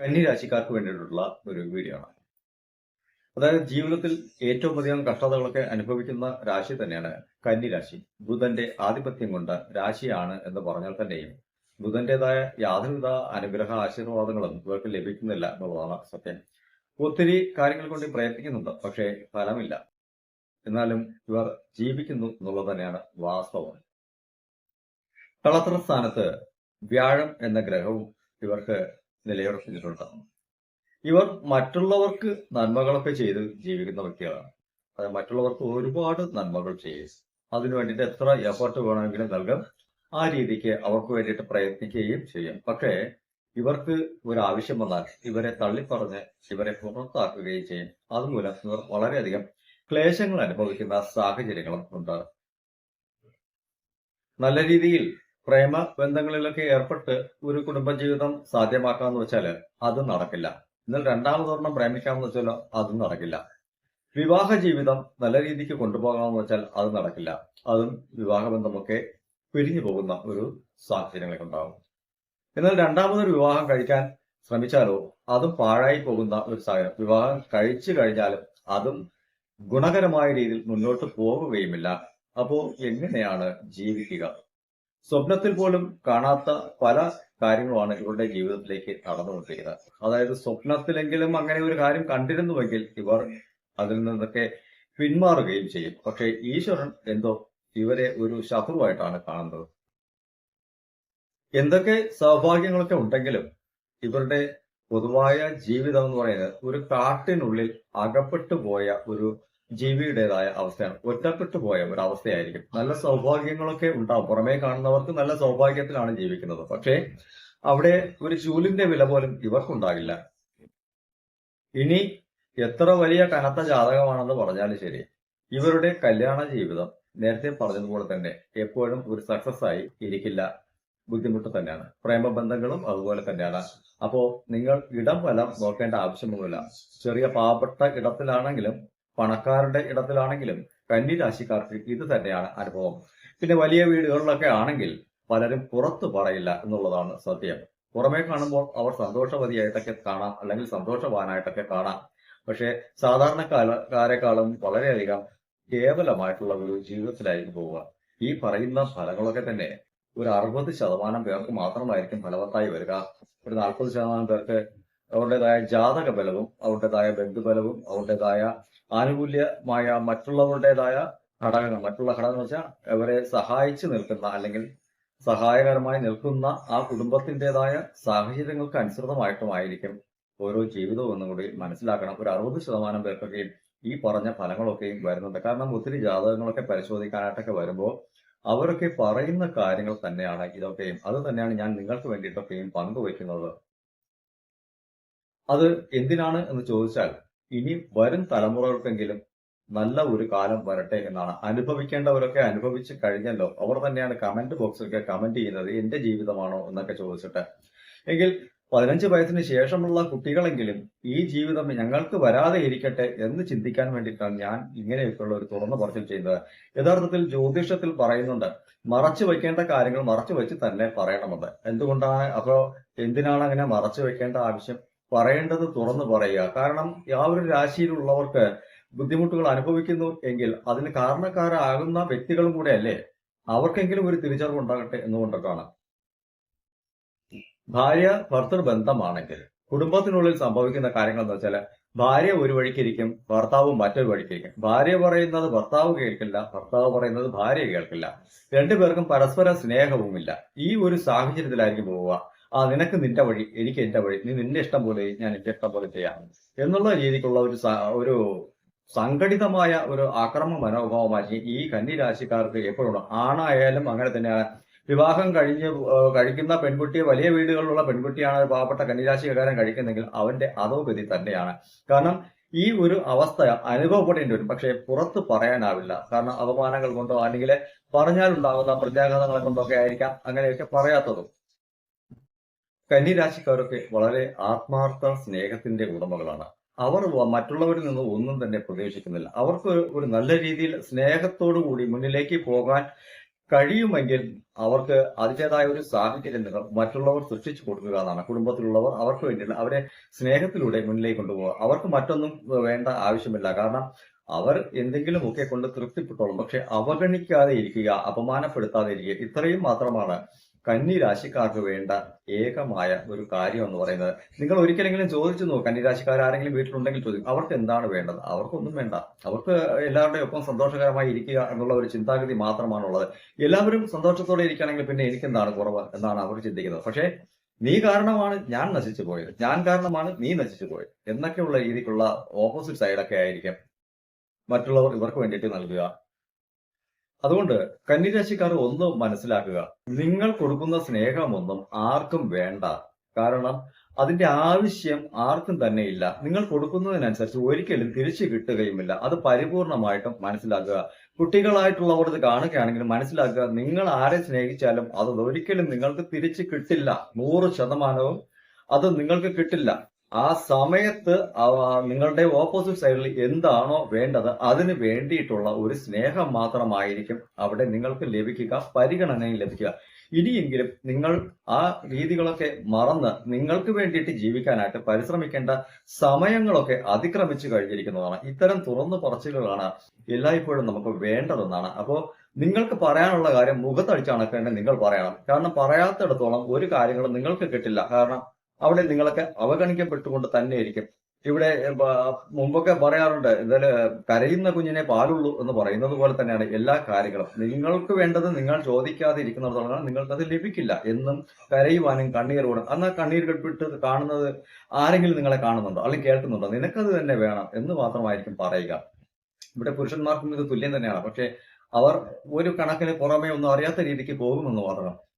കന്നി രാശിക്കാർക്ക് വേണ്ടിയിട്ടുള്ള ഒരു വീഡിയോ ആണ്. അതായത് ജീവിതത്തിൽ ഏറ്റവും അധികം കഷ്ടതകളൊക്കെ അനുഭവിക്കുന്ന രാശി തന്നെയാണ് കന്നി രാശി ബുധന്റെ ആധിപത്യം കൊണ്ട് രാശിയാണ് എന്ന് പറഞ്ഞാൽ തന്നെയും ബുധന്റേതായ യാതൊരുവിധ അനുഗ്രഹ ആശീർവാദങ്ങളും ഇവർക്ക് ലഭിക്കുന്നില്ല എന്നുള്ളതാണ് സത്യം. ഒത്തിരി കാര്യങ്ങൾ കൊണ്ട് പ്രയത്നിക്കുന്നുണ്ട് പക്ഷേ ഫലമില്ല. എന്നാലും ഇവർ ജീവിക്കുന്നു എന്നുള്ളത് തന്നെയാണ് വാസ്തവം. കളത്ര സ്ഥാനത്ത് വ്യാഴം എന്ന ഗ്രഹവും ഇവർക്ക് നിലയുറപ്പിച്ചിട്ടുണ്ട് ഇവർ മറ്റുള്ളവർക്ക് നന്മകളൊക്കെ ചെയ്ത് ജീവിക്കുന്ന വ്യക്തികളാണ്. അത് മറ്റുള്ളവർക്ക് ഒരുപാട് നന്മകൾ ചെയ്യും. അതിനു വേണ്ടിയിട്ട് എത്ര എഫർട്ട് വേണമെങ്കിലും നൽകാം. ആ രീതിക്ക് അവർക്ക് വേണ്ടിയിട്ട് പ്രയത്നിക്കുകയും ചെയ്യും. പക്ഷേ ഇവർക്ക് ഒരു ആവശ്യം വന്നാൽ ഇവരെ തള്ളിപ്പറഞ്ഞ് ഇവരെ പുറത്താക്കുകയും ചെയ്യും. അതുമൂലം ഇവർ വളരെയധികം ക്ലേശങ്ങൾ അനുഭവിക്കുന്ന സാഹചര്യങ്ങളും ഉണ്ട്. നല്ല രീതിയിൽ പ്രേമ ബന്ധങ്ങളിലൊക്കെ ഏർപ്പെട്ട് ഒരു കുടുംബജീവിതം സാധ്യമാക്കാന്ന് വെച്ചാൽ അത് നടക്കില്ല. എന്നാൽ രണ്ടാമതൊരെണ്ണം പ്രേമിക്കാമെന്ന് വെച്ചാലോ അതും നടക്കില്ല. വിവാഹ ജീവിതം നല്ല രീതിക്ക് കൊണ്ടുപോകാമെന്ന് വെച്ചാൽ അത് നടക്കില്ല. അതും വിവാഹബന്ധമൊക്കെ പിരിഞ്ഞു പോകുന്ന ഒരു സാഹചര്യങ്ങളൊക്കെ എന്നാൽ രണ്ടാമതൊരു വിവാഹം കഴിക്കാൻ ശ്രമിച്ചാലോ അതും പാഴായി പോകുന്ന ഒരു സാഹചര്യം. വിവാഹം കഴിച്ചു കഴിഞ്ഞാലും അതും ഗുണകരമായ രീതിയിൽ മുന്നോട്ട് പോകുകയുമില്ല അപ്പോ എങ്ങനെയാണ് ജീവിക്കുക? സ്വപ്നത്തിൽ പോലും കാണാത്ത പല കാര്യങ്ങളുമാണ് ഇവരുടെ ജീവിതത്തിലേക്ക് നടന്നുകൊണ്ടിരിക്കുന്നത്. അതായത് സ്വപ്നത്തിലെങ്കിലും അങ്ങനെ ഒരു കാര്യം കണ്ടിരുന്നുവെങ്കിൽ ഇവർ അതിൽ നിന്നൊക്കെ പിന്മാറുകയും ചെയ്യും. പക്ഷെ ഈശ്വരൻ എന്തോ ഇവരെ ഒരു ശത്രുവായിട്ടാണ് കാണുന്നത്. എന്തൊക്കെ സൗഭാഗ്യങ്ങളൊക്കെ ഉണ്ടെങ്കിലും ഇവരുടെ പൊതുവായ ജീവിതം എന്ന് പറയുന്നത് ഒരു കാട്ടിനുള്ളിൽ അകപ്പെട്ടു പോയ ഒരു ജീവിയുടേതായ അവസ്ഥയാണ് ഒറ്റപ്പെട്ടു പോയ ഒരു അവസ്ഥയായിരിക്കും നല്ല സൗഭാഗ്യങ്ങളൊക്കെ ഉണ്ടാവും. പുറമേ കാണുന്നവർക്ക് നല്ല സൗഭാഗ്യത്തിലാണ് ജീവിക്കുന്നത്. പക്ഷേ അവിടെ ഒരു ചൂലിന്റെ വില പോലും ഇവർക്കുണ്ടാകില്ല. ഇനി എത്ര വലിയ കനത്ത ജാതകമാണെന്ന് പറഞ്ഞാലും ശരി. ഇവരുടെ കല്യാണ ജീവിതം നേരത്തെ പറഞ്ഞതുപോലെ തന്നെ എപ്പോഴും ഒരു സക്സസ് ആയി ഇരിക്കില്ല. ബുദ്ധിമുട്ട് തന്നെയാണ്. പ്രേമബന്ധങ്ങളും അതുപോലെ തന്നെയാണ്. അപ്പോ നിങ്ങൾ ഇടം വലം നോക്കേണ്ട ആവശ്യമൊന്നുമില്ല. ചെറിയ പാവപ്പെട്ട ഇടത്തിലാണെങ്കിലും പണക്കാരുടെ ഇടത്തിലാണെങ്കിലും കന്നി രാശിക്കാർക്ക് ഇത് തന്നെയാണ് അനുഭവം. പിന്നെ വലിയ വീടുകളിലൊക്കെ ആണെങ്കിൽ പലരും പുറത്തു പറയില്ല എന്നുള്ളതാണ് സത്യം. പുറമേ കാണുമ്പോൾ അവർ സന്തോഷവതിയായിട്ടൊക്കെ കാണാം അല്ലെങ്കിൽ സന്തോഷവാനായിട്ടൊക്കെ കാണാം. പക്ഷേ സാധാരണക്കാരെക്കാളും വളരെയധികം കേവലമായിട്ടുള്ള ഒരു ജീവിതത്തിലായിരിക്കും പോവുക. ഈ പറയുന്ന ഫലങ്ങളൊക്കെ തന്നെ ഒരു അറുപത് ശതമാനം പേർക്ക് മാത്രമായിരിക്കും ഫലവത്തായി വരിക. ഒരു നാൽപ്പത് ശതമാനം പേർക്ക് അവരുടേതായ ജാതക ബലവും അവരുടേതായ ബന്ധുബലവും അവരുടേതായ ആനുകൂല്യമായ മറ്റുള്ളവരുടേതായ ഘടകങ്ങൾ മറ്റുള്ള ഘടകങ്ങൾ വെച്ചാൽ അവരെ സഹായിച്ചു നിൽക്കുന്ന അല്ലെങ്കിൽ സഹായകരമായി നിൽക്കുന്ന ആ കുടുംബത്തിന്റെതായ സാഹചര്യങ്ങൾക്ക് അനുസൃതമായിട്ടുമായിരിക്കും ഓരോ ജീവിതവും എന്നും കൂടി മനസ്സിലാക്കണം. ഒരു അറുപത് ശതമാനം പേർക്കൊക്കെയും ഈ പറഞ്ഞ ഫലങ്ങളൊക്കെയും വരുന്നുണ്ട്. കാരണം ഒത്തിരി ജാതകങ്ങളൊക്കെ പരിശോധിക്കാനായിട്ടൊക്കെ വരുമ്പോൾ അവരൊക്കെ പറയുന്ന കാര്യങ്ങൾ തന്നെയാണ് ഇതൊക്കെയും. അത് തന്നെയാണ് ഞാൻ നിങ്ങൾക്ക് വേണ്ടിയിട്ടൊക്കെയും പങ്കുവയ്ക്കുന്നത്. അത് എന്തിനാണ് എന്ന് ചോദിച്ചാൽ ഇനി വരും തലമുറകൾക്കെങ്കിലും നല്ല ഒരു കാലം വരട്ടെ എന്നാണ്. അനുഭവിക്കേണ്ടവരൊക്കെ അനുഭവിച്ച് കഴിഞ്ഞല്ലോ. അവർ തന്നെയാണ് കമന്റ് ബോക്സിലൊക്കെ കമന്റ് ചെയ്യുന്നത് എന്റെ ജീവിതമാണോ എന്നൊക്കെ ചോദിച്ചിട്ട്. എങ്കിൽ പതിനഞ്ച് വയസ്സിന് ശേഷമുള്ള കുട്ടികളെങ്കിലും ഈ ജീവിതം ഞങ്ങൾക്ക് വരാതെ ഇരിക്കട്ടെ എന്ന് ചിന്തിക്കാൻ വേണ്ടിയിട്ടാണ് ഞാൻ ഇങ്ങനെയൊക്കെയുള്ള ഒരു തുറന്നു പറച്ചിൽ ചെയ്യുന്നത്. യഥാർത്ഥത്തിൽ ജ്യോതിഷത്തിൽ പറയുന്നുണ്ട് മറച്ചു വെക്കേണ്ട കാര്യങ്ങൾ മറച്ചു വെച്ച് തന്നെ പറയണമെന്ന്. എന്തുകൊണ്ടാണ്? അപ്പോ എന്തിനാണ് അങ്ങനെ മറച്ചു വെക്കേണ്ട ആവശ്യം? പറയേണ്ടത് തുറന്നു പറയുക. കാരണം ഒരു രാശിയിലുള്ളവർക്ക് ബുദ്ധിമുട്ടുകൾ അനുഭവിക്കുന്നു എങ്കിൽ അതിന് കാരണക്കാരാകുന്ന വ്യക്തികളും കൂടെ അല്ലേ? അവർക്കെങ്കിലും ഒരു തിരിച്ചറിവ് ഉണ്ടാകട്ടെ എന്നുകൊണ്ടൊക്കെയാണ് ഭാര്യ ഭർത്തൃ ബന്ധമാണെങ്കിൽ കുടുംബത്തിനുള്ളിൽ സംഭവിക്കുന്ന കാര്യങ്ങൾ എന്ന് വെച്ചാൽ ഭാര്യ ഒരു വഴിക്കിരിക്കും ഭർത്താവ് മറ്റൊരു വഴിക്കിരിക്കും. ഭാര്യ പറയുന്നത് ഭർത്താവ് കേൾക്കില്ല ഭർത്താവ് പറയുന്നത് ഭാര്യ കേൾക്കില്ല. രണ്ടുപേർക്കും പരസ്പര സ്നേഹവുമില്ല. ഈ ഒരു സാഹചര്യത്തിലായിരിക്കും പോവുക. ആ നിനക്ക് നിന്റെ വഴി എനിക്ക് എന്റെ വഴി നീ നിന്റെ ഇഷ്ടം പോലെ ഞാൻ എന്റെ ഇഷ്ടം പോലെ ചെയ്യാം എന്നുള്ള രീതിക്കുള്ള ഒരു ഒരു സംഘടിതമായ ഒരു ആക്രമ മനോഭാവമായി ഈ കന്നി രാശിക്കാർക്ക് എപ്പോഴും ആണായാലും അങ്ങനെ തന്നെയാണ് വിവാഹം കഴിഞ്ഞ് കഴിക്കുന്ന പെൺകുട്ടിയെ വലിയ വീടുകളിലുള്ള പെൺകുട്ടിയാണ് പാവപ്പെട്ട കന്യരാശിക്കാരൻ കഴിക്കുന്നെങ്കിൽ അവന്റെ അധോഗതി തന്നെയാണ്. കാരണം ഈ ഒരു അവസ്ഥ അനുഭവപ്പെടേണ്ടി വരും. പക്ഷേ പുറത്ത് പറയാനാവില്ല. കാരണം അപമാനങ്ങൾ കൊണ്ടോ അല്ലെങ്കിൽ പറഞ്ഞാലുണ്ടാകുന്ന പ്രത്യാഘാതങ്ങളെ കൊണ്ടോ ഒക്കെ ആയിരിക്കാം അങ്ങനെയൊക്കെ പറയാത്തതും. കന്യരാശിക്കാരൊക്കെ വളരെ ആത്മാർത്ഥ സ്നേഹത്തിന്റെ ഉടമകളാണ്. അവർ മറ്റുള്ളവരിൽ നിന്ന് ഒന്നും തന്നെ പ്രതീക്ഷിക്കുന്നില്ല. അവർക്ക് ഒരു- ഒരു നല്ല രീതിയിൽ സ്നേഹത്തോടു കൂടി മുന്നിലേക്ക് പോകാൻ കഴിയുമെങ്കിൽ അവർക്ക് അതിന്റെതായ ഒരു സാഹചര്യം നിങ്ങൾ മറ്റുള്ളവർ സൃഷ്ടിച്ചു കൊടുക്കുക എന്നാണ്. കുടുംബത്തിലുള്ളവർ അവർക്ക് വേണ്ടിയുള്ള അവരെ സ്നേഹത്തിലൂടെ മുന്നിലേക്ക് കൊണ്ടുപോകുക അവർക്ക് മറ്റൊന്നും വേണ്ട ആവശ്യമില്ല. കാരണം അവർ എന്തെങ്കിലും ഒക്കെ കൊണ്ട് തൃപ്തിപ്പെട്ടോളും പക്ഷെ അവഗണിക്കാതെ ഇരിക്കുക അപമാനപ്പെടുത്താതെ ഇരിക്കുക ഇത്രയും മാത്രമാണ് കന്നി രാശിക്കാർക്ക് വേണ്ട ഏകമായ ഒരു കാര്യം എന്ന് പറയുന്നത്. നിങ്ങൾ ഒരിക്കലെങ്കിലും ചോദിച്ചു നോക്കും കന്നി രാശിക്കാർ ആരെങ്കിലും വീട്ടിലുണ്ടെങ്കിൽ ചോദിക്കും അവർക്ക് എന്താണ് വേണ്ടത്? അവർക്കൊന്നും വേണ്ട. അവർക്ക് എല്ലാവരുടെയും ഒപ്പം സന്തോഷകരമായി ഇരിക്കുക എന്നുള്ള ഒരു ചിന്താഗതി മാത്രമാണുള്ളത്. എല്ലാവരും സന്തോഷത്തോടെ ഇരിക്കുകയാണെങ്കിൽ പിന്നെ എനിക്കെന്താണ് കുറവ് എന്നാണ് അവർ ചിന്തിക്കുന്നത്. പക്ഷേ നീ കാരണമാണ് ഞാൻ നശിച്ചു പോയത്. ഞാൻ കാരണമാണ് നീ നശിച്ചു പോയത്. എന്നൊക്കെയുള്ള രീതിക്കുള്ള ഓപ്പോസിറ്റ് സൈഡൊക്കെ ആയിരിക്കും മറ്റുള്ളവർ ഇവർക്ക് വേണ്ടിയിട്ട് നൽകുക. അതുകൊണ്ട് കന്നിരാശിക്കാർ ഒന്ന് മനസ്സിലാക്കുക. നിങ്ങൾ കൊടുക്കുന്ന സ്നേഹമൊന്നും ആർക്കും വേണ്ട. കാരണം അതിന്റെ ആവശ്യം ആർക്കും തന്നെ ഇല്ല. നിങ്ങൾ കൊടുക്കുന്നതിനനുസരിച്ച് ഒരിക്കലും തിരിച്ചു കിട്ടുകയുമില്ല. അത് പരിപൂർണമായിട്ടും മനസ്സിലാക്കുക. കുട്ടികളായിട്ടുള്ളവർ ഇത് കാണുകയാണെങ്കിൽ മനസ്സിലാക്കുക. നിങ്ങൾ ആരെ സ്നേഹിച്ചാലും അത് ഒരിക്കലും നിങ്ങൾക്ക് തിരിച്ചു കിട്ടില്ല. നൂറ് ശതമാനവും അത് നിങ്ങൾക്ക് കിട്ടില്ല. ആ സമയത്ത് നിങ്ങളുടെ ഓപ്പോസിറ്റ് സൈഡിൽ എന്താണോ വേണ്ടത് അതിന് വേണ്ടിയിട്ടുള്ള ഒരു സ്നേഹം മാത്രമായിരിക്കും അവിടെ നിങ്ങൾക്ക് ലഭിക്കുക പരിഗണനയും ലഭിക്കുക. ഇനിയെങ്കിലും നിങ്ങൾ ആ രീതികളൊക്കെ മറന്ന് നിങ്ങൾക്ക് വേണ്ടിയിട്ട് ജീവിക്കാനായിട്ട് പരിശ്രമിക്കേണ്ട സമയങ്ങളൊക്കെ അതിക്രമിച്ചു കഴിഞ്ഞിരിക്കുന്നതാണ്. ഇത്തരം തുറന്നു പറച്ചിലുകളാണ് എല്ലായ്പ്പോഴും നമുക്ക് വേണ്ടതെന്നാണ്. അപ്പോൾ നിങ്ങൾക്ക് പറയാനുള്ള കാര്യം മുഖത്തടിച്ചണക്കേണ്ട നിങ്ങൾ പറയണം. കാരണം പറയാത്തിടത്തോളം ഒരു കാര്യങ്ങളും നിങ്ങൾക്ക് കിട്ടില്ല. കാരണം അവിടെ നിങ്ങളൊക്കെ അവഗണിക്കപ്പെട്ടുകൊണ്ട് തന്നെ ഇരിക്കും ഇവിടെ മുമ്പൊക്കെ പറയാറുണ്ട് ഇതിൽ കരയുന്ന കുഞ്ഞിനെ പാലുള്ളൂ എന്ന് പറയുന്നത് പോലെ തന്നെയാണ് എല്ലാ കാര്യങ്ങളും. നിങ്ങൾക്ക് വേണ്ടത് നിങ്ങൾ ചോദിക്കാതെ ഇരിക്കുന്നിടത്തോളം അത് ലഭിക്കില്ല എന്നും കരയുവാനും കണ്ണീർ കൂടും അന്ന് കണ്ണീർ കെട്ടിട്ട് കാണുന്നത് ആരെങ്കിലും നിങ്ങളെ കാണുന്നുണ്ടോ? അല്ലെങ്കിൽ കേൾക്കുന്നുണ്ടോ? നിനക്കത് തന്നെ വേണം എന്ന് മാത്രമായിരിക്കും പറയുക. ഇവിടെ പുരുഷന്മാർക്കും ഇത് തുല്യം തന്നെയാണ്. പക്ഷെ അവർ ഒരു കണക്കിന് പുറമേ ഒന്നും അറിയാത്ത രീതിക്ക് പോകുമെന്ന് മാത്രം.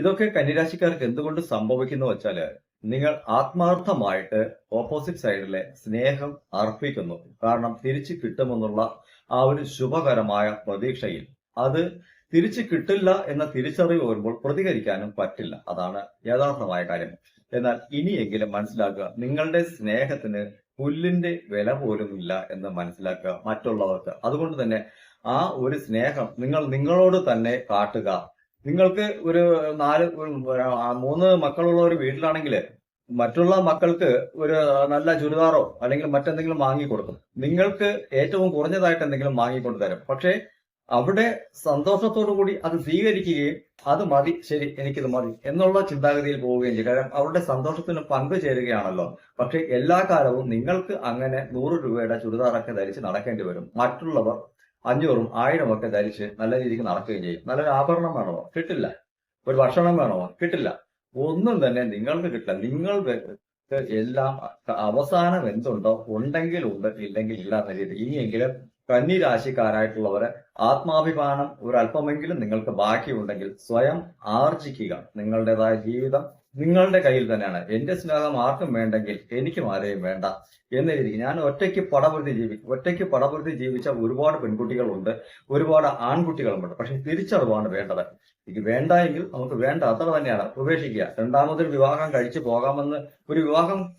ഇതൊക്കെ കന്നിരാശിക്കാർക്ക് എന്തുകൊണ്ട് സംഭവിക്കുന്നു വെച്ചാൽ നിങ്ങൾ ആത്മാർത്ഥമായിട്ട് ഓപ്പോസിറ്റ് സൈഡിലെ സ്നേഹം അർപ്പിക്കുന്നു. കാരണം തിരിച്ചു കിട്ടുമെന്നുള്ള ആ ഒരു ശുഭകരമായ പ്രതീക്ഷയിൽ. അത് തിരിച്ചു കിട്ടില്ല എന്ന തിരിച്ചറിവ് വരുമ്പോൾ പ്രതികരിക്കാനും പറ്റില്ല. അതാണ് യഥാർത്ഥമായ കാര്യം. എന്നാൽ ഇനിയെങ്കിലും മനസ്സിലാക്കുക നിങ്ങളുടെ സ്നേഹത്തിന് പുല്ലിന്റെ വില പോലും ഇല്ല എന്ന് മനസ്സിലാക്കുക മറ്റുള്ളവർക്ക്. അതുകൊണ്ട് തന്നെ ആ ഒരു സ്നേഹം നിങ്ങൾ നിങ്ങളോട് തന്നെ കാട്ടുക. നിങ്ങൾക്ക് ഒരു നാല് മൂന്ന് മക്കളുള്ള ഒരു വീട്ടിലാണെങ്കിൽ മറ്റുള്ള മക്കൾക്ക് ഒരു നല്ല ചുരിദാറോ അല്ലെങ്കിൽ മറ്റെന്തെങ്കിലും വാങ്ങി കൊടുക്കും. നിങ്ങൾക്ക് ഏറ്റവും കുറഞ്ഞതായിട്ട് എന്തെങ്കിലും വാങ്ങിക്കൊണ്ട് തരും. പക്ഷേ അവിടെ സന്തോഷത്തോടു കൂടി അത് സ്വീകരിക്കുകയും അത് മതി ശരി എനിക്കിത് മതി എന്നുള്ള ചിന്താഗതിയിൽ പോവുകയും ചെയ്യും. കാരണം അവരുടെ സന്തോഷത്തിന് പങ്കുചേരുകയാണല്ലോ പക്ഷെ എല്ലാ കാലവും നിങ്ങൾക്ക് അങ്ങനെ നൂറ് രൂപയുടെ ചുരിദാറൊക്കെ ധരിച്ച് നടക്കേണ്ടി വരും. മറ്റുള്ളവർ അഞ്ഞൂറും ആയിരം ഒക്കെ ധരിച്ച് നല്ല രീതിക്ക് നടക്കുകയും ചെയ്യും. നല്ലൊരു ആഭരണം വേണമോ കിട്ടില്ല. ഒരു ഭക്ഷണം വേണമോ കിട്ടില്ല. ഒന്നും തന്നെ നിങ്ങൾക്ക് കിട്ടില്ല. നിങ്ങൾ എല്ലാം അവസാനം എന്തുണ്ടോ ഉണ്ടെങ്കിൽ ഉണ്ട് ഇല്ലെങ്കിൽ ഇല്ല രീതി. ഇനിയെങ്കിലും കന്നി രാശിക്കാരായിട്ടുള്ളവരെ ആത്മാഭിമാനം ഒരല്പമെങ്കിലും നിങ്ങൾക്ക് ബാക്കിയുണ്ടെങ്കിൽ സ്വയം ആർജിക്കുക. നിങ്ങളുടേതായ ജീവിതം നിങ്ങളുടെ കയ്യിൽ തന്നെയാണ്. എന്റെ സ്നേഹം ആർക്കും വേണ്ടെങ്കിൽ എനിക്കും ആരെയും വേണ്ട. എന്ന രീതിക്ക് ഞാൻ ഒറ്റയ്ക്ക് പടപൊരുത്തി ജീവിക്കും. ഒറ്റയ്ക്ക് പടപൊരുത്തി ജീവിച്ച ഒരുപാട് പെൺകുട്ടികളുണ്ട്. ഒരുപാട് ആൺകുട്ടികളുമുണ്ട്. പക്ഷെ തിരിച്ചറിവാണ് വേണ്ടത്. എനിക്ക് വേണ്ട എങ്കിൽ നമുക്ക് വേണ്ട അത്ര തന്നെയാണ്. ഉപേക്ഷിക്കുക. രണ്ടാമതൊരു വിവാഹം കഴിച്ചു പോകാമെന്ന് ഒരു വിവാഹം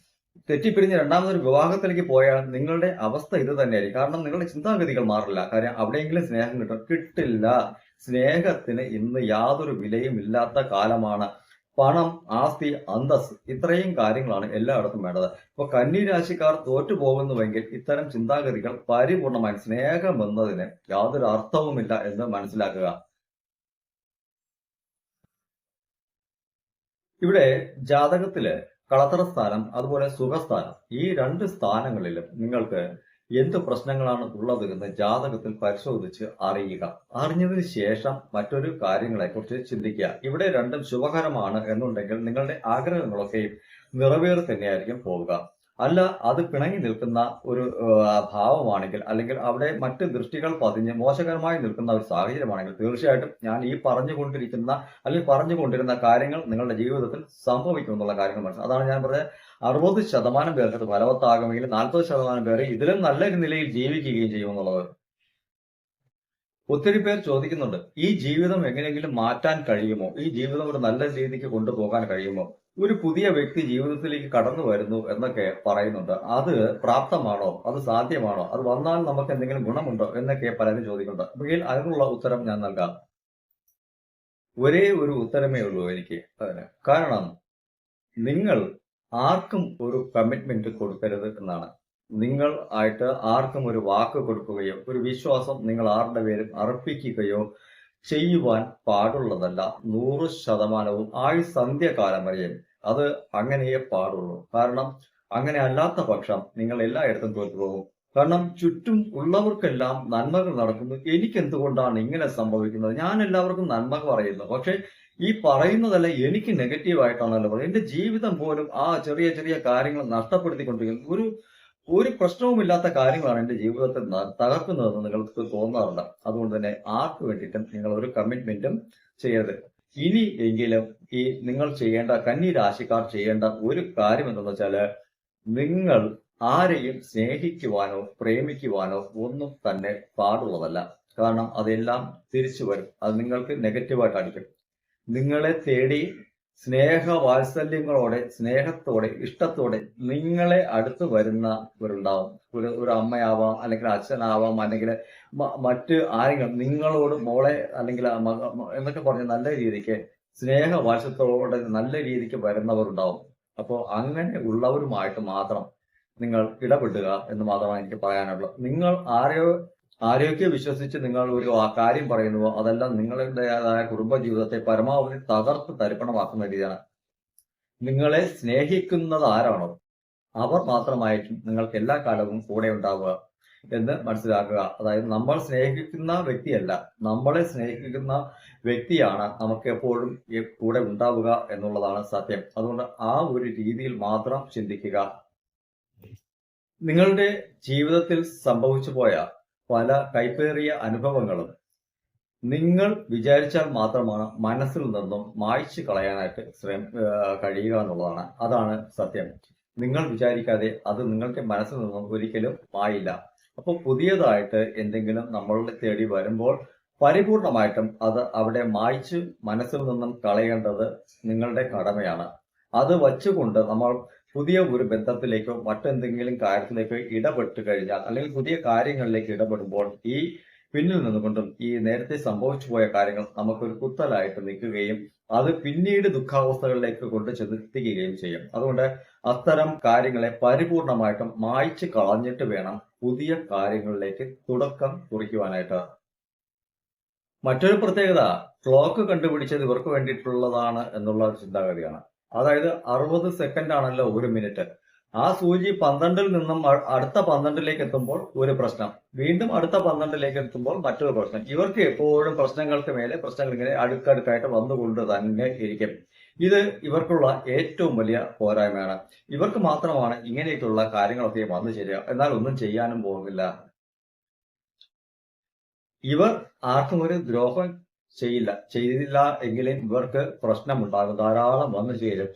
തെറ്റിപ്പിരിഞ്ഞ് രണ്ടാമതൊരു വിവാഹത്തിലേക്ക് പോയാൽ നിങ്ങളുടെ അവസ്ഥ ഇത് തന്നെയായിരിക്കും. കാരണം നിങ്ങളുടെ ചിന്താഗതികൾ മാറില്ല. കാര്യം അവിടെയെങ്കിലും സ്നേഹം കിട്ടും. കിട്ടില്ല. സ്നേഹത്തിന് ഇന്ന് യാതൊരു വിലയും ഇല്ലാത്ത കാലമാണ്. പണം ആസ്തി അന്തസ് ഇത്രയും കാര്യങ്ങളാണ് എല്ലായിടത്തും വേണ്ടത്. ഇപ്പൊ കന്നി രാശിക്കാർ തോറ്റു പോകുന്നുവെങ്കിൽ ഇത്തരം ചിന്താഗതികൾ പരിപൂർണമായി സ്നേഹം എന്നതിന് യാതൊരു അർത്ഥവുമില്ല എന്ന് മനസ്സിലാക്കുക. ഇവിടെ ജാതകത്തിൽ കളത്തറ സ്ഥാനം അതുപോലെ സുഖസ്ഥാനം ഈ രണ്ട് സ്ഥാനങ്ങളിലും നിങ്ങൾക്ക് എന്ത് പ്രശ്നങ്ങളാണ് ഉള്ളത് എന്ന് ജാതകത്തിൽ പരിശോധിച്ച് അറിയുക. അറിഞ്ഞതിന് ശേഷം മറ്റൊരു കാര്യങ്ങളെ കുറിച്ച് ചിന്തിക്കുക. ഇവിടെ രണ്ടും ശുഭകരമാണ് എന്നുണ്ടെങ്കിൽ നിങ്ങളുടെ ആഗ്രഹങ്ങളൊക്കെയും നിറവേറി തന്നെയായിരിക്കും പോവുക. അല്ല അത് പിണങ്ങി നിൽക്കുന്ന ഒരു ഭാവമാണെങ്കിൽ അല്ലെങ്കിൽ അവിടെ മറ്റ് ദൃഷ്ടികൾ പതിഞ്ഞ് മോശകരമായി നിൽക്കുന്ന ഒരു സാഹചര്യമാണെങ്കിൽ തീർച്ചയായിട്ടും ഞാൻ ഈ പറഞ്ഞുകൊണ്ടിരിക്കുന്ന അല്ലെങ്കിൽ പറഞ്ഞുകൊണ്ടിരുന്ന കാര്യങ്ങൾ നിങ്ങളുടെ ജീവിതത്തിൽ സംഭവിക്കും എന്നുള്ള കാര്യങ്ങൾ മനസ്സിലാക്കും അതാണ് ഞാൻ പറഞ്ഞത്. അറുപത് ശതമാനം പേർക്ക് അത് ഫലവത്താകുമെങ്കിൽ നാൽപ്പത് ശതമാനം പേര് ഇതിലും നല്ല നിലയിൽ ജീവിക്കുകയും ചെയ്യും എന്നുള്ളത് ഒത്തിരി പേർ ചോദിക്കുന്നുണ്ട് ഈ ജീവിതം എങ്ങനെയെങ്കിലും മാറ്റാൻ കഴിയുമോ? ഈ ജീവിതം ഒരു നല്ല രീതിക്ക് കൊണ്ടുപോകാൻ കഴിയുമോ? ഒരു പുതിയ വ്യക്തി ജീവിതത്തിലേക്ക് കടന്നു വരുന്നു എന്നൊക്കെ പറയുന്നുണ്ട്. അത് പ്രാപ്തമാണോ? അത് സാധ്യമാണോ? അത് വന്നാൽ നമുക്ക് എന്തെങ്കിലും ഗുണമുണ്ടോ എന്നൊക്കെ പലരും ചോദിക്കുന്നുണ്ട്. എങ്കിൽ അതിനുള്ള ഉത്തരം ഞാൻ നൽകാം. ഒരേ ഒരു ഉത്തരമേ ഉള്ളൂ എനിക്ക് അതിന്. കാരണം നിങ്ങൾ ആർക്കും ഒരു കമ്മിറ്റ്മെന്റ് കൊടുക്കരുത് എന്നാണ്. നിങ്ങൾ ആയിട്ട് ആർക്കും ഒരു വാക്ക് കൊടുക്കുകയോ ഒരു വിശ്വാസം നിങ്ങൾ ആരുടെ പേരും അർപ്പിക്കുകയോ ചെയ്യുവാൻ പാടുള്ളതല്ല. നൂറ് ശതമാനവും ആയുസ് സന്ധ്യകാലം വരെയും അത് അങ്ങനെയേ പാടുള്ളൂ. കാരണം അങ്ങനെ അല്ലാത്ത പക്ഷം നിങ്ങൾ എല്ലായിടത്തും തോറ്റുപോകും കാരണം ചുറ്റും ഉള്ളവർക്കെല്ലാം നന്മകൾ നടക്കുന്നു. എനിക്ക് എന്തുകൊണ്ടാണ് ഇങ്ങനെ സംഭവിക്കുന്നത്? ഞാൻ എല്ലാവർക്കും നന്മ പറയുന്നു. പക്ഷെ ഈ പറയുന്നതല്ല എനിക്ക് നെഗറ്റീവ് ആയിട്ടാണല്ലോ പറയുന്നത്. എന്റെ ജീവിതം പോലും ആ ചെറിയ ചെറിയ കാര്യങ്ങൾ നഷ്ടപ്പെടുത്തിക്കൊണ്ടിരിക്കുന്നു. ഒരു ഒരു പ്രശ്നവുമില്ലാത്ത കാര്യങ്ങളാണ് എന്റെ ജീവിതത്തിൽ തകർക്കുന്നതെന്ന് നിങ്ങൾക്ക് തോന്നാറുണ്ട്. അതുകൊണ്ട് തന്നെ ആർക്ക് വേണ്ടിയിട്ടും നിങ്ങൾ ഒരു കമ്മിറ്റ്മെന്റും ചെയ്യരുത്. ഇനി എങ്കിലും ഈ നിങ്ങൾ ചെയ്യേണ്ട കന്നി രാശിക്കാർ ചെയ്യേണ്ട ഒരു കാര്യം എന്തെന്ന് വെച്ചാൽ നിങ്ങൾ ആരെയും സ്നേഹിക്കുവാനോ പ്രേമിക്കുവാനോ ഒന്നും തന്നെ പാടുള്ളതല്ല. കാരണം അതെല്ലാം തിരിച്ചു വരും. അത് നിങ്ങൾക്ക് നെഗറ്റീവായിട്ട് അടിക്കും നിങ്ങളെ തേടി സ്നേഹ വാത്സല്യങ്ങളോടെ സ്നേഹത്തോടെ ഇഷ്ടത്തോടെ നിങ്ങളെ അടുത്ത് വരുന്ന വരുന്നവരുണ്ടാവും ഒരു ഒരു അമ്മയാവാം അല്ലെങ്കിൽ അച്ഛനാവാം അല്ലെങ്കിൽ മറ്റ് ആരെങ്കിലും നിങ്ങളോട് മോളെ അല്ലെങ്കിൽ എന്നൊക്കെ പറഞ്ഞ് നല്ല രീതിക്ക് സ്നേഹ വാത്സല്യത്തോടെ നല്ല രീതിക്ക് വരുന്നവരുണ്ടാവും. അപ്പോൾ അങ്ങനെ ഉള്ളവരുമായിട്ട് മാത്രം നിങ്ങൾ ഇടപെടുക എന്ന് മാത്രമാണ് എനിക്ക് പറയാനുള്ളത്. നിങ്ങൾ ആരെയോ ആരെയൊക്കെ വിശ്വസിച്ച് നിങ്ങൾ ഒരു ആ കാര്യം പറയുന്നുവോ അതെല്ലാം നിങ്ങളുടേതായ കുടുംബ ജീവിതത്തെ പരമാവധി തകർത്ത് തരിപ്പണമാക്കുന്ന രീതിയാണ്. നിങ്ങളെ സ്നേഹിക്കുന്നത് ആരാണോ അവർ മാത്രമായിരിക്കും നിങ്ങൾക്ക് എല്ലാ കാലവും കൂടെ ഉണ്ടാവുക എന്ന് മനസ്സിലാക്കുക. അതായത് നമ്മൾ സ്നേഹിക്കുന്ന വ്യക്തിയല്ല നമ്മളെ സ്നേഹിക്കുന്ന വ്യക്തിയാണ് നമുക്ക് എപ്പോഴും കൂടെ ഉണ്ടാവുക എന്നുള്ളതാണ് സത്യം. അതുകൊണ്ട് ആ ഒരു രീതിയിൽ മാത്രം ചിന്തിക്കുക. നിങ്ങളുടെ ജീവിതത്തിൽ സംഭവിച്ചു പോയ പല കൈപ്പേറിയ അനുഭവങ്ങളും നിങ്ങൾ വിചാരിച്ചാൽ മാത്രമാണ് മനസ്സിൽ നിന്നും മായ്ച്ചു കളയാനായിട്ട് ശ്രമ കഴിയുക എന്നുള്ളതാണ്. അതാണ് സത്യം. നിങ്ങൾ വിചാരിക്കാതെ അത് നിങ്ങളുടെ മനസ്സിൽ നിന്നും ഒരിക്കലും മായില്ല. അപ്പോൾ പുതിയതായിട്ട് എന്തെങ്കിലും നമ്മളുടെ തേടി വരുമ്പോൾ പരിപൂർണമായിട്ടും അത് അവിടെ മായ്ച്ച് മനസ്സിൽ നിന്നും കളയേണ്ടത് നിങ്ങളുടെ കടമയാണ്. അത് വച്ചുകൊണ്ട് നമ്മൾ പുതിയ ഒരു ബന്ധത്തിലേക്കോ മറ്റെന്തെങ്കിലും കാര്യത്തിലേക്കോ ഇടപെട്ട് കഴിഞ്ഞാൽ അല്ലെങ്കിൽ പുതിയ കാര്യങ്ങളിലേക്ക് ഇടപെടുമ്പോൾ ഈ പിന്നിൽ നിന്നുകൊണ്ടും ഈ നേരത്തെ സംഭവിച്ചു പോയ കാര്യങ്ങൾ നമുക്കൊരു കുത്തലായിട്ട് നിൽക്കുകയും അത് പിന്നീട് ദുഃഖാവസ്ഥകളിലേക്ക് കൊണ്ട് ചെന്നെത്തിക്കുകയും ചെയ്യും. അതുകൊണ്ട് അത്തരം കാര്യങ്ങളെ പരിപൂർണമായിട്ടും മായ്ച്ചു കളഞ്ഞിട്ട് വേണം പുതിയ കാര്യങ്ങളിലേക്ക് തുടക്കം കുറിക്കുവാനായിട്ട്. മറ്റൊരു പ്രത്യേകത ക്ലോക്ക് കണ്ടുപിടിച്ചത് ഇവർക്ക് വേണ്ടിയിട്ടുള്ളതാണ് എന്നുള്ള ഒരു ചിന്താഗതിയാണ്. അതായത് അറുപത് സെക്കൻഡ് ആണല്ലോ ഒരു മിനിറ്റ് ആ സൂചി പന്ത്രണ്ടിൽ നിന്നും അടുത്ത പന്ത്രണ്ടിലേക്ക് എത്തുമ്പോൾ ഒരു പ്രശ്നം. വീണ്ടും അടുത്ത പന്ത്രണ്ടിലേക്ക് എത്തുമ്പോൾ മറ്റൊരു പ്രശ്നം. ഇവർക്ക് എപ്പോഴും പ്രശ്നങ്ങൾക്ക് മേലെ പ്രശ്നങ്ങൾ ഇങ്ങനെ അടുക്കടുക്കായിട്ട് വന്നുകൊണ്ട് തന്നെ ഇരിക്കും. ഇത് ഇവർക്കുള്ള ഏറ്റവും വലിയ പോരായ്മയാണ്. ഇവർക്ക് മാത്രമാണ് ഇങ്ങനെയൊക്കെയുള്ള കാര്യങ്ങളൊക്കെ വന്നു ചേരുക. എന്നാൽ ഒന്നും ചെയ്യാനും പോകുന്നില്ല. ഇവർ ആർക്കും ഒരു ദ്രോഹം ചെയ്യില്ല. ചെയ്തില്ല എങ്കിലും ഇവർക്ക് പ്രശ്നമുണ്ടാകും. ധാരാളം വന്നു ചേരും.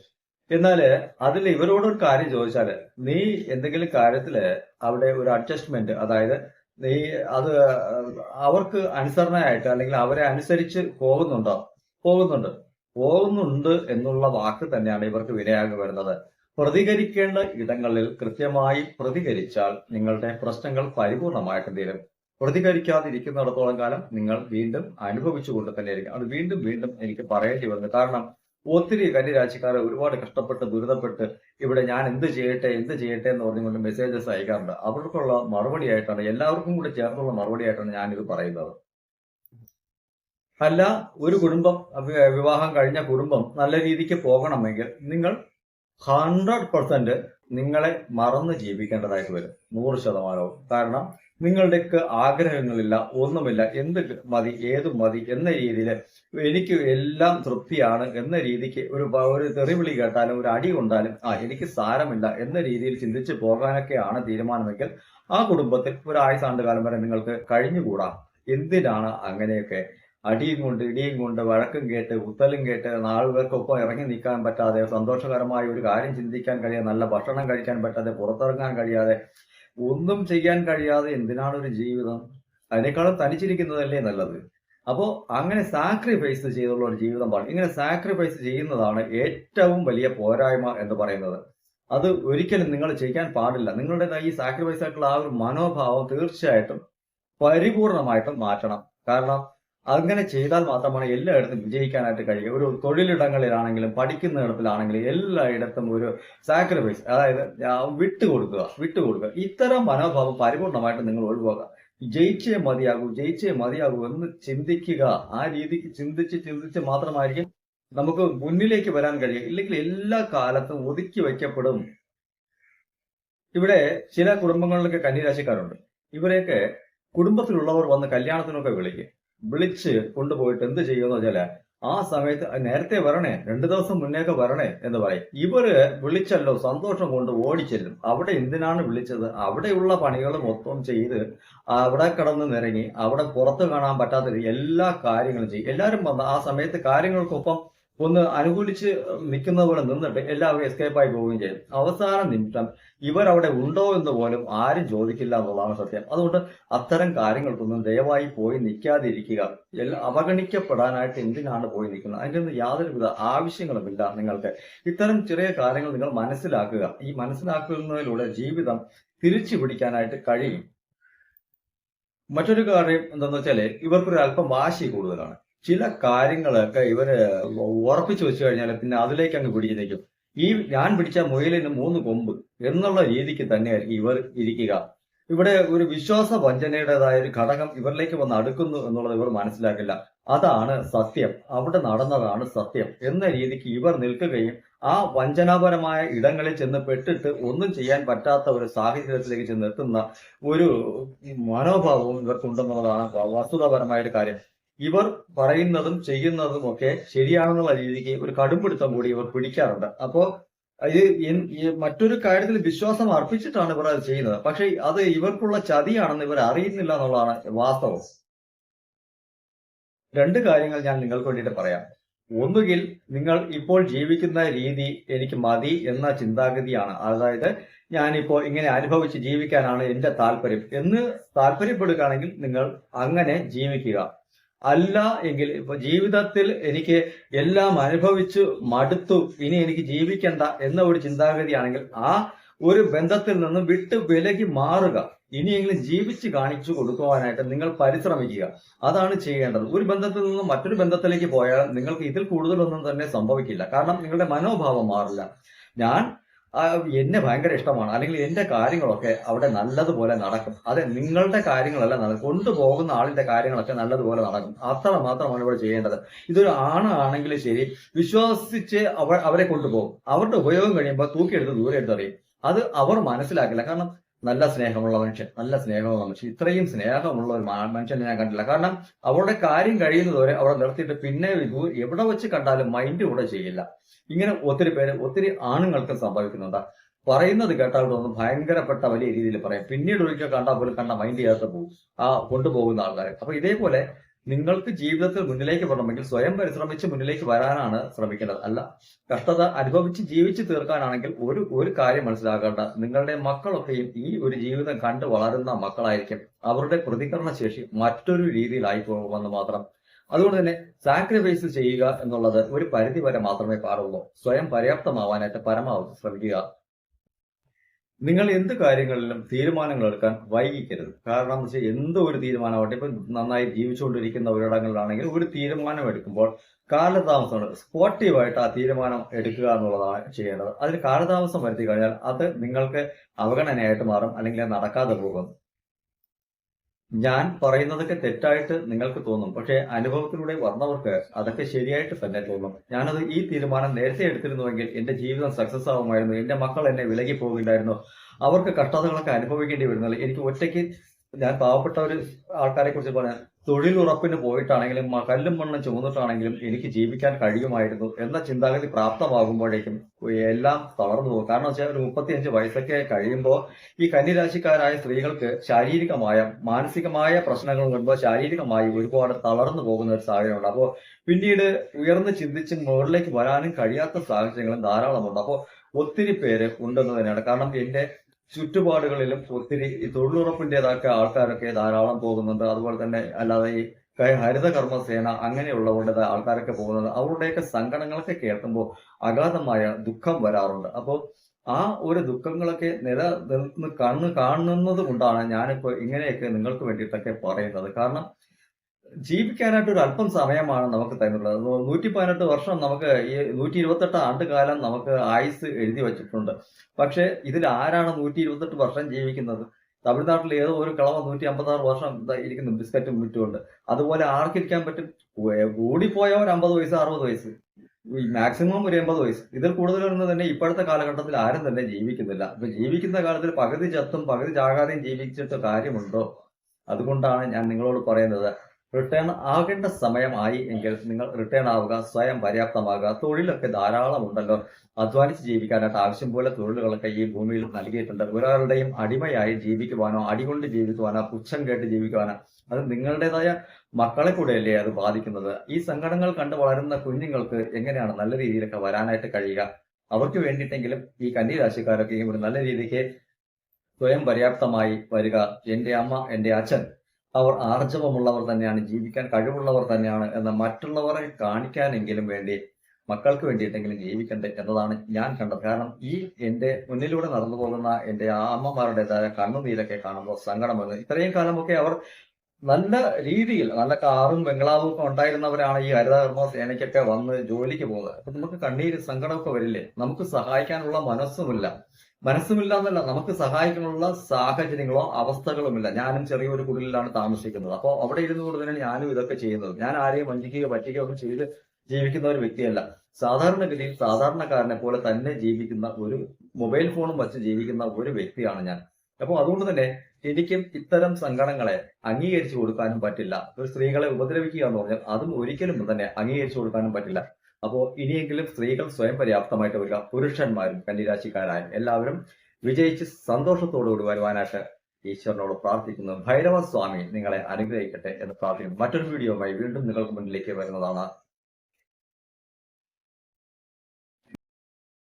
എന്നാൽ അതിൽ ഒരു കാര്യം ചോദിച്ചാൽ നീ എന്തെങ്കിലും കാര്യത്തിൽ അവിടെ ഒരു അഡ്ജസ്റ്റ്മെന്റ് അതായത് നീ അത് അവർക്ക് അനുസരണയായിട്ട് അല്ലെങ്കിൽ അവരെ അനുസരിച്ച് പോകുന്നുണ്ടോ? പോകുന്നുണ്ട്. പോകുന്നുണ്ട് എന്നുള്ള വാക്ക് തന്നെയാണ് ഇവർക്ക് വിനയാകി വരുന്നത്. പ്രതികരിക്കേണ്ട ഇടങ്ങളിൽ കൃത്യമായി പ്രതികരിച്ചാൽ നിങ്ങളുടെ പ്രശ്നങ്ങൾ പരിപൂർണമായിട്ട് തീരും. പ്രതികരിക്കാതിരിക്കുന്നിടത്തോളം കാലം നിങ്ങൾ വീണ്ടും അനുഭവിച്ചുകൊണ്ട് തന്നെ ഇരിക്കും അത് വീണ്ടും വീണ്ടും എനിക്ക് പറയേണ്ടി വന്നു. കാരണം ഒത്തിരി കന്യരാശിക്കാരെ ഒരുപാട് കഷ്ടപ്പെട്ട് ദുരിതപ്പെട്ട് ഇവിടെ ഞാൻ എന്ത് ചെയ്യട്ടെ എന്ത് ചെയ്യട്ടെ എന്ന് പറഞ്ഞുകൊണ്ട് മെസ്സേജസ് അയക്കാറുണ്ട്. അവർക്കുള്ള മറുപടി ആയിട്ടാണ് എല്ലാവർക്കും കൂടെ ചേർന്നുള്ള മറുപടി ആയിട്ടാണ് ഞാനിത് പറയുന്നത്. അല്ല ഒരു കുടുംബം വിവാഹം കഴിഞ്ഞ കുടുംബം നല്ല രീതിക്ക് പോകണമെങ്കിൽ നിങ്ങൾ ഹൺഡ്രഡ് പെർസെന്റ് നിങ്ങളെ മറന്ന് ജീവിക്കേണ്ടതായിട്ട് വരും. നൂറ് ശതമാനവും. കാരണം നിങ്ങളുടെയൊക്കെ ആഗ്രഹങ്ങളില്ല ഒന്നുമില്ല എന്ത് മതി ഏത് മതി എന്ന രീതിയിൽ എനിക്ക് എല്ലാം തൃപ്തിയാണ് എന്ന രീതിക്ക് ഒരു ഒരു തെറിവിളി കേട്ടാലും ഒരു അടി കൊണ്ടാലും ആ എനിക്ക് സാരമില്ല എന്ന രീതിയിൽ ചിന്തിച്ച് പോകാനൊക്കെയാണ് തീരുമാനമെങ്കിൽ ആ കുടുംബത്തിൽ ഒരു ആയുസാണ്ട് കാലം വരെ നിങ്ങൾക്ക് കഴിഞ്ഞുകൂടാ. എന്തിനാണ് അങ്ങനെയൊക്കെ? അടിയും കൊണ്ട് ഇടിയും കൊണ്ട് വഴക്കും കേട്ട് ഉത്തലും കേട്ട് നാളുകൾക്കൊപ്പം ഇറങ്ങി നിൽക്കാൻ പറ്റാതെ സന്തോഷകരമായ ഒരു കാര്യം ചിന്തിക്കാൻ കഴിയാതെ നല്ല ഭക്ഷണം കഴിക്കാൻ പറ്റാതെ പുറത്തിറങ്ങാൻ കഴിയാതെ ഒന്നും ചെയ്യാൻ കഴിയാതെ എന്തിനാണ് ഒരു ജീവിതം? അതിനേക്കാളും തനിച്ചിരിക്കുന്നതല്ലേ നല്ലത്? അപ്പോൾ അങ്ങനെ സാക്രിഫൈസ് ചെയ്തുള്ള ഒരു ജീവിതം പാടില്ല ഇങ്ങനെ സാക്രിഫൈസ് ചെയ്യുന്നതാണ് ഏറ്റവും വലിയ പോരായ്മ എന്ന് പറയുന്നത്. അത് ഒരിക്കലും നിങ്ങൾ ചെയ്യാൻ പാടില്ല. നിങ്ങളുടെ ഈ സാക്രിഫൈസ് ആയിട്ടുള്ള ആ ഒരു മനോഭാവം തീർച്ചയായിട്ടും പരിപൂർണമായിട്ടും മാറ്റണം. കാരണം അങ്ങനെ ചെയ്താൽ മാത്രമാണ് എല്ലായിടത്തും വിജയിക്കാനായിട്ട് കഴിയുക. ഒരു തൊഴിലിടങ്ങളിലാണെങ്കിലും പഠിക്കുന്ന ഇടത്തിലാണെങ്കിലും എല്ലായിടത്തും ഒരു സാക്രിഫൈസ് അതായത് വിട്ടുകൊടുക്കുക വിട്ടുകൊടുക്കുക. ഇത്തരം മനോഭാവം പരിപൂർണമായിട്ട് നിങ്ങൾ ഒഴിവാക്കുക. ജയിച്ചേ മതിയാകൂ ജയിച്ചേ മതിയാകൂ എന്ന് ചിന്തിക്കുക. ആ രീതിക്ക് ചിന്തിച്ച് ചിന്തിച്ച് മാത്രമായിരിക്കും നമുക്ക് മുന്നിലേക്ക് വരാൻ കഴിയുക. ഇല്ലെങ്കിൽ എല്ലാ കാലത്തും ഒതുക്കി വയ്ക്കപ്പെടും. ഇവിടെ ചില കുടുംബങ്ങളിലൊക്കെ കന്നിരാശിക്കാരുണ്ട്. ഇവരെയൊക്കെ കുടുംബത്തിലുള്ളവർ വന്ന് കല്യാണത്തിനൊക്കെ വിളിക്കും. വിളിച്ച് കൊണ്ടുപോയിട്ട് എന്ത് ചെയ്യുമെന്ന് വെച്ചാൽ ആ സമയത്ത് നേരത്തെ വരണേ രണ്ടു ദിവസം മുന്നേക്ക് വരണേ എന്ന് പറയും. ഇവർ വിളിച്ചല്ലോ സന്തോഷം കൊണ്ട് ഓടിച്ചെല്ലും. അവിടെ എന്തിനാണ് വിളിച്ചത്? അവിടെയുള്ള പണികൾ മൊത്തം ചെയ്ത് അവിടെ കിടന്ന് നിരങ്ങി അവിടെ പുറത്ത് കാണാൻ പറ്റാത്ത എല്ലാ കാര്യങ്ങളും ചെയ്യും. എല്ലാവരും വന്ന് ആ സമയത്ത് കാര്യങ്ങൾക്കൊപ്പം ഒന്ന് അനുകൂലിച്ച് നിൽക്കുന്ന പോലെ നിന്നിട്ട് എല്ലാവരും എസ്കേപ്പ് ആയി പോവുകയും ചെയ്യും അവസാന നിമിഷം ഇവരവിടെ ഉണ്ടോ എന്ന് പോലും ആരും ചോദിക്കില്ല എന്നുള്ളതാണ് സത്യം. അതുകൊണ്ട് അത്തരം കാര്യങ്ങൾക്കൊന്നും ദയവായി പോയി നിൽക്കാതിരിക്കുക. അവഗണിക്കപ്പെടാനായിട്ട് എന്തിനാണ് പോയി നിൽക്കുന്നത്? അതിന്റെ ഒന്നും യാതൊരുവിധ ആവശ്യങ്ങളുമില്ല നിങ്ങൾക്ക്. ഇത്തരം ചെറിയ കാര്യങ്ങൾ നിങ്ങൾ മനസ്സിലാക്കുക. ഈ മനസ്സിലാക്കുന്നതിലൂടെ ജീവിതം തിരിച്ചു പിടിക്കാനായിട്ട് കഴിയും. മറ്റൊരു കാര്യം എന്താണെന്ന് വെച്ചാൽ ഇവർക്കൊരു അല്പം വാശി കൂടുതലാണ്. ചില കാര്യങ്ങളൊക്കെ ഇവർ ഉറപ്പിച്ചു വെച്ചു കഴിഞ്ഞാൽ പിന്നെ അതിലേക്ക് അങ്ങ് പിടിച്ചു നിൽക്കും ഈ ഞാൻ പിടിച്ച മുയലിന് മൂന്ന് കൊമ്പ് എന്നുള്ള രീതിക്ക് തന്നെയായിരിക്കും ഇവർ ഇരിക്കുക. ഇവിടെ ഒരു വിശ്വാസ വഞ്ചനയുടേതായ ഒരു ഘടകം ഇവരിലേക്ക് വന്ന് അടുക്കുന്നു എന്നുള്ളത് ഇവർ മനസ്സിലാക്കില്ല. അതാണ് സത്യം. അവിടെ നടന്നതാണ് സത്യം എന്ന രീതിക്ക് ഇവർ നിൽക്കുകയും ആ വഞ്ചനാപരമായ ഇടങ്ങളിൽ ചെന്ന് പെട്ടിട്ട് ഒന്നും ചെയ്യാൻ പറ്റാത്ത ഒരു സാഹചര്യത്തിലേക്ക് ചെന്ന് എത്തുന്ന ഒരു മനോഭാവവും ഇവർക്കുണ്ടെന്നുള്ളതാണ് വസ്തുതാപരമായ ഒരു കാര്യം. ഇവർ പറയുന്നതും ചെയ്യുന്നതും ഒക്കെ ശരിയാണെന്നുള്ള രീതിക്ക് ഒരു കടുംപിടുത്തം കൂടി ഇവർ പിടിക്കാറുണ്ട്. അപ്പോ ഇത് മറ്റൊരു കാര്യത്തിൽ വിശ്വാസം അർപ്പിച്ചിട്ടാണ് ഇവർ അത് ചെയ്യുന്നത്. പക്ഷെ അത് ഇവർക്കുള്ള ചതിയാണെന്ന് ഇവർ അറിയുന്നില്ല എന്നുള്ളതാണ് വാസ്തവം. രണ്ട് കാര്യങ്ങൾ ഞാൻ നിങ്ങൾക്ക് വേണ്ടിയിട്ട് പറയാം. ഒന്നുകിൽ നിങ്ങൾ ഇപ്പോൾ ജീവിക്കുന്ന രീതി എനിക്ക് മതി എന്ന ചിന്താഗതിയാണ്. അതായത് ഞാനിപ്പോൾ ഇങ്ങനെ അനുഭവിച്ച് ജീവിക്കാനാണ് എന്റെ താല്പര്യം. എന്ന് താല്പര്യപ്പെടുകയാണെങ്കിൽ നിങ്ങൾ അങ്ങനെ ജീവിക്കുക. അല്ല എങ്കിൽ ഇപ്പൊ ജീവിതത്തിൽ എനിക്ക് എല്ലാം അനുഭവിച്ചു മടുത്തു. ഇനി എനിക്ക് ജീവിക്കണ്ട എന്ന ഒരു ചിന്താഗതിയാണെങ്കിൽ ആ ഒരു ബന്ധത്തിൽ നിന്നും വിട്ട് വിലകി മാറുക. ഇനിയെങ്കിലും ജീവിച്ച് കാണിച്ചു കൊടുക്കുവാനായിട്ട് നിങ്ങൾ പരിശ്രമിക്കുക. അതാണ് ചെയ്യേണ്ടത്. ഒരു ബന്ധത്തിൽ നിന്നും മറ്റൊരു ബന്ധത്തിലേക്ക് പോയാൽ നിങ്ങൾക്ക് ഇതിൽ കൂടുതലൊന്നും തന്നെ സംഭവിക്കില്ല. കാരണം നിങ്ങളുടെ മനോഭാവം മാറില്ല. ഞാൻ എന്നെ ഭയങ്കര ഇഷ്ടമാണ്. അല്ലെങ്കിൽ എന്റെ കാര്യങ്ങളൊക്കെ അവിടെ നല്ലതുപോലെ നടക്കും. അതെ നിങ്ങളുടെ കാര്യങ്ങളല്ല നടക്കും കൊണ്ടുപോകുന്ന ആളിന്റെ കാര്യങ്ങളൊക്കെ നല്ലതുപോലെ നടക്കും. അത്ര മാത്രമാണ് ഇവിടെ ചെയ്യേണ്ടത്. ഇതൊരു ആണാണെങ്കിൽ ശരി വിശ്വസിച്ച് അവരെ കൊണ്ടുപോകും. അവരുടെ ഉപയോഗം കഴിയുമ്പോൾ തൂക്കിയെടുത്ത് ദൂരെ എടുത്തറിയും. അത് അവർ മനസ്സിലാക്കില്ല. കാരണം നല്ല സ്നേഹമുള്ള മനുഷ്യൻ നല്ല സ്നേഹമുള്ള മനുഷ്യൻ. ഇത്രയും സ്നേഹമുള്ള ഒരു മനുഷ്യനെ ഞാൻ കണ്ടില്ല. കാരണം അവളുടെ കാര്യം കഴിയുന്നതുവരെ അവളെ നിർത്തിയിട്ട് പിന്നെ എവിടെ വെച്ച് കണ്ടാലും മൈൻഡ് കൂടെ ചെയ്യില്ല. ഇങ്ങനെ ഒത്തിരി പേര് ഒത്തിരി ആണുങ്ങൾക്ക് സംഭവിക്കുന്നുണ്ട്. പറയുന്നത് കേട്ടാൽ തോന്നും ഭയങ്കരപ്പെട്ട വലിയ രീതിയിൽ പറയാം. പിന്നീട് ഒരിക്കൽ കണ്ടാൽ പോലും കണ്ട മൈൻഡ് ചെയ്യാത്ത പോകും ആ കൊണ്ടുപോകുന്ന ആൾക്കാരെ. അപ്പൊ ഇതേപോലെ നിങ്ങൾക്ക് ജീവിതത്തിൽ മുന്നിലേക്ക് വരണമെങ്കിൽ സ്വയം പരിശ്രമിച്ച് മുന്നിലേക്ക് വരാനാണ് ശ്രമിക്കേണ്ടത്. അല്ല കഷ്ടത അനുഭവിച്ച് ജീവിച്ച് തീർക്കാനാണെങ്കിൽ ഒരു ഒരു കാര്യം മനസ്സിലാക്കേണ്ട. നിങ്ങളുടെ മക്കളൊക്കെയും ഈ ഒരു ജീവിതം കണ്ട് വളരുന്ന മക്കളായിരിക്കും. അവരുടെ പ്രതികരണ ശേഷി മറ്റൊരു രീതിയിലായി പോകുമെന്ന് മാത്രം. അതുകൊണ്ട് തന്നെ സാക്രിഫൈസ് ചെയ്യുക എന്നുള്ളത് ഒരു പരിധി വരെ മാത്രമേ പാടുള്ളൂ. സ്വയം പര്യാപ്തമാവാനായിട്ട് പരമാവധി ശ്രമിക്കുക. നിങ്ങൾ എന്ത് കാര്യങ്ങളിലും തീരുമാനങ്ങൾ എടുക്കാൻ വൈകിക്കരുത്. കാരണം എന്ന് വെച്ചാൽ എന്തോ ഒരു തീരുമാനമാവട്ടെ ഇപ്പൊ നന്നായി ജീവിച്ചുകൊണ്ടിരിക്കുന്ന ഒരിടങ്ങളിലാണെങ്കിൽ ഒരു തീരുമാനം എടുക്കുമ്പോൾ കാലതാമസമുണ്ട് സ്പോർട്ടീവായിട്ട് ആ തീരുമാനം എടുക്കുക എന്നുള്ളതാണ് ചെയ്യേണ്ടത്. അതിൽ കാലതാമസം വരുത്തി കഴിഞ്ഞാൽ അത് നിങ്ങൾക്ക് അവഗണനയായിട്ട് മാറും അല്ലെങ്കിൽ നടക്കാതെ പോകും. ഞാൻ പറയുന്നതൊക്കെ തെറ്റായിട്ട് നിങ്ങൾക്ക് തോന്നും. പക്ഷെ അനുഭവത്തിലൂടെ വന്നവർക്ക് അതൊക്കെ ശരിയായിട്ട് തന്നെ തോന്നും. ഞാനത് ഈ തീരുമാനം നേരത്തെ എടുത്തിരുന്നുവെങ്കിൽ എന്റെ ജീവിതം സക്സസ് ആവുമായിരുന്നു. എന്റെ മക്കൾ എന്നെ വിലകി പോകില്ലായിരുന്നു അവർക്ക് കഷ്ടതകളൊക്കെ അനുഭവിക്കേണ്ടി വരുന്നില്ല എനിക്ക് ഒറ്റയ്ക്ക് ഞാൻ പാവപ്പെട്ട ഒരു ആൾക്കാരെ കുറിച്ച് പറയാം തൊഴിലുറപ്പിന് പോയിട്ടാണെങ്കിലും കല്ലും മണ്ണും ചുമന്നിട്ടാണെങ്കിലും എനിക്ക് ജീവിക്കാൻ കഴിയുമായിരുന്നു എന്ന ചിന്താഗതി പ്രാപ്തമാകുമ്പോഴേക്കും എല്ലാം തളർന്നു പോകും. കാരണം വെച്ചാൽ ഒരു മുപ്പത്തിയഞ്ച് വയസ്സൊക്കെ കഴിയുമ്പോൾ ഈ കന്നിരാശിക്കാരായ സ്ത്രീകൾക്ക് ശാരീരികമായ മാനസികമായ പ്രശ്നങ്ങൾ വരുമ്പോൾ ശാരീരികമായി ഒരുപാട് തളർന്നു പോകുന്ന ഒരു സാഹചര്യമുണ്ട്. അപ്പോൾ പിന്നീട് ഉയർന്ന് ചിന്തിച്ച് മുകളിലേക്ക് വരാനും കഴിയാത്ത സാഹചര്യങ്ങളും ധാരാളമുണ്ട്. അപ്പോൾ ഒത്തിരി പേര് ഉണ്ടെന്ന് തന്നെയാണ് കാരണം എന്റെ ചുറ്റുപാടുകളിലും ഒത്തിരി ഈ ആൾക്കാരൊക്കെ ധാരാളം പോകുന്നുണ്ട്. അതുപോലെ തന്നെ അല്ലാതെ ഈ ഹരിത കർമ്മസേന അങ്ങനെയുള്ളവരുടെ ആൾക്കാരൊക്കെ പോകുന്നത്. അവരുടെയൊക്കെ സങ്കടങ്ങളൊക്കെ കേൾക്കുമ്പോൾ അഗാധമായ ദുഃഖം വരാറുണ്ട്. അപ്പോൾ ആ ഒരു ദുഃഖങ്ങളൊക്കെ നിലനിന്ന് കണ്ണ് കാണുന്നത് കൊണ്ടാണ് ഞാനിപ്പോ ഇങ്ങനെയൊക്കെ നിങ്ങൾക്ക് വേണ്ടിയിട്ടൊക്കെ പറയുന്നത്. കാരണം ജീവിക്കാനായിട്ട് ഒരു അല്പം സമയമാണ് നമുക്ക് തരുന്നുള്ളത് നൂറ്റി പതിനെട്ട് വർഷം നമുക്ക് ഈ നൂറ്റി ഇരുപത്തെട്ട് ആണ്ട് കാലം നമുക്ക് ആയുസ് എഴുതി വച്ചിട്ടുണ്ട്. പക്ഷേ ഇതിൽ ആരാണ് നൂറ്റി ഇരുപത്തെട്ട് വർഷം ജീവിക്കുന്നത്? തമിഴ്നാട്ടിൽ ഏതോ ഒരു കളവ നൂറ്റി അമ്പത്താറ് വർഷം ഇരിക്കുന്നു ബിസ്ക്കറ്റും വിറ്റുകൊണ്ട്. അതുപോലെ ആർക്കിരിക്കാൻ പറ്റും? കൂടിപ്പോയ ഒരു അമ്പത് വയസ്സ് അറുപത് വയസ്സ്. മാക്സിമം ഒരു എൺപത് വയസ്സ്. ഇതിൽ കൂടുതലൊന്നും തന്നെ ഇപ്പോഴത്തെ കാലഘട്ടത്തിൽ ആരും തന്നെ ജീവിക്കുന്നില്ല. അപ്പൊ ജീവിക്കുന്ന കാലത്തിൽ പകുതി ചത്തും പകുതി ചാകാതെയും ജീവിച്ചിട്ട് കാര്യമുണ്ടോ? അതുകൊണ്ടാണ് ഞാൻ നിങ്ങളോട് പറയുന്നത്. റിട്ടേൺ ആകേണ്ട സമയമായി എങ്കിൽ നിങ്ങൾ റിട്ടേൺ ആവുക സ്വയം പര്യാപ്തമാകുക. തൊഴിലൊക്കെ ധാരാളം ഉണ്ടല്ലോ. അധ്വാനിച്ച് ജീവിക്കാനായിട്ട് ആവശ്യം പോലെ തൊഴിലുകളൊക്കെ ഈ ഭൂമിയിൽ നൽകിയിട്ടുണ്ട്. ഒരാളുടെയും അടിമയായി ജീവിക്കുവാനോ അടികൊണ്ട് ജീവിക്കുവാനോ പുച്ഛം കേട്ട് ജീവിക്കുവാനോ അത് നിങ്ങളുടേതായ മക്കളെ കൂടെയല്ലേ അത് ബാധിക്കുന്നത്? ഈ സങ്കടങ്ങൾ കണ്ട് വളരുന്ന കുഞ്ഞുങ്ങൾക്ക് എങ്ങനെയാണ് നല്ല രീതിയിലൊക്കെ വരാനായിട്ട് കഴിയുക? അവർക്ക് വേണ്ടിയിട്ടെങ്കിലും ഈ കന്നി രാശിക്കാരൊക്കെ ഒരു നല്ല രീതിക്ക് സ്വയം പര്യാപ്തമായി വരിക. എന്റെ അമ്മ എന്റെ അച്ഛൻ അവർ ആർജവമുള്ളവർ തന്നെയാണ് ജീവിക്കാൻ കഴിവുള്ളവർ തന്നെയാണ് എന്ന് മറ്റുള്ളവരെ കാണിക്കാനെങ്കിലും വേണ്ടി മക്കൾക്ക് വേണ്ടിയിട്ടെങ്കിലും ജീവിക്കണ്ടേ എന്നതാണ് ഞാൻ കണ്ടത്. കാരണം ഈ എന്റെ മുന്നിലൂടെ നടന്നു പോകുന്ന എന്റെ ആ അമ്മമാരുടേതായ കണ്ണുനീരൊക്കെ കാണുമ്പോൾ സങ്കടം വരുന്നത് ഇത്രയും കാലമൊക്കെ അവർ നല്ല രീതിയിൽ നല്ല കാറും ബംഗ്ലാവും ഒക്കെ ഉണ്ടായിരുന്നവരാണ് ഈ ഹരിതകർമ്മ സേനയ്ക്കൊക്കെ വന്ന് ജോലിക്ക് പോകുന്നത്. അപ്പൊ നമുക്ക് കണ്ണീര് സങ്കടമൊക്കെ വരില്ലേ? നമുക്ക് സഹായിക്കാനുള്ള മനസ്സുമില്ല. മനസ്സുമില്ല എന്നല്ല നമുക്ക് സഹായിക്കാനുള്ള സാഹചര്യങ്ങളോ അവസ്ഥകളുമില്ല. ഞാനും ചെറിയൊരു കുടിലാണ് താമസിക്കുന്നത്. അപ്പോൾ അവിടെ ഇരുന്ന് കൊണ്ട് തന്നെ ഞാനും ഇതൊക്കെ ചെയ്യുന്നത്. ഞാൻ ആരെയും വഞ്ചിക്കുകയോ പറ്റിക്കുകയോ ഒന്നും ചെയ്ത് ജീവിക്കുന്ന ഒരു വ്യക്തിയല്ല. സാധാരണഗതിയിൽ സാധാരണക്കാരനെ പോലെ തന്നെ ജീവിക്കുന്ന ഒരു മൊബൈൽ ഫോണും വച്ച് ജീവിക്കുന്ന ഒരു വ്യക്തിയാണ് ഞാൻ. അപ്പോൾ അതുകൊണ്ട് തന്നെ എനിക്കും ഇത്തരം സങ്കടങ്ങളെ അംഗീകരിച്ചു കൊടുക്കാനും പറ്റില്ല. ഒരു സ്ത്രീകളെ ഉപദ്രവിക്കുക എന്ന് പറഞ്ഞാൽ അതും ഒരിക്കലും തന്നെ അംഗീകരിച്ചു കൊടുക്കാനും പറ്റില്ല. അപ്പോൾ ഇനിയെങ്കിലും സ്ത്രീകൾ സ്വയം പര്യാപ്തമായിട്ട് വരിക. പുരുഷന്മാരും കന്നിരാശിക്കാരായും എല്ലാവരും വിജയിച്ച് സന്തോഷത്തോടുകൂടി വരുവാനായിട്ട് ഈശ്വരനോട് പ്രാർത്ഥിക്കുന്നു. ഭൈരവ സ്വാമി നിങ്ങളെ അനുഗ്രഹിക്കട്ടെ എന്ന് പ്രാർത്ഥിക്കുന്നു. മറ്റൊരു വീഡിയോയുമായി വീണ്ടും നിങ്ങൾക്ക് മുന്നിലേക്ക് വരുന്നതാണ്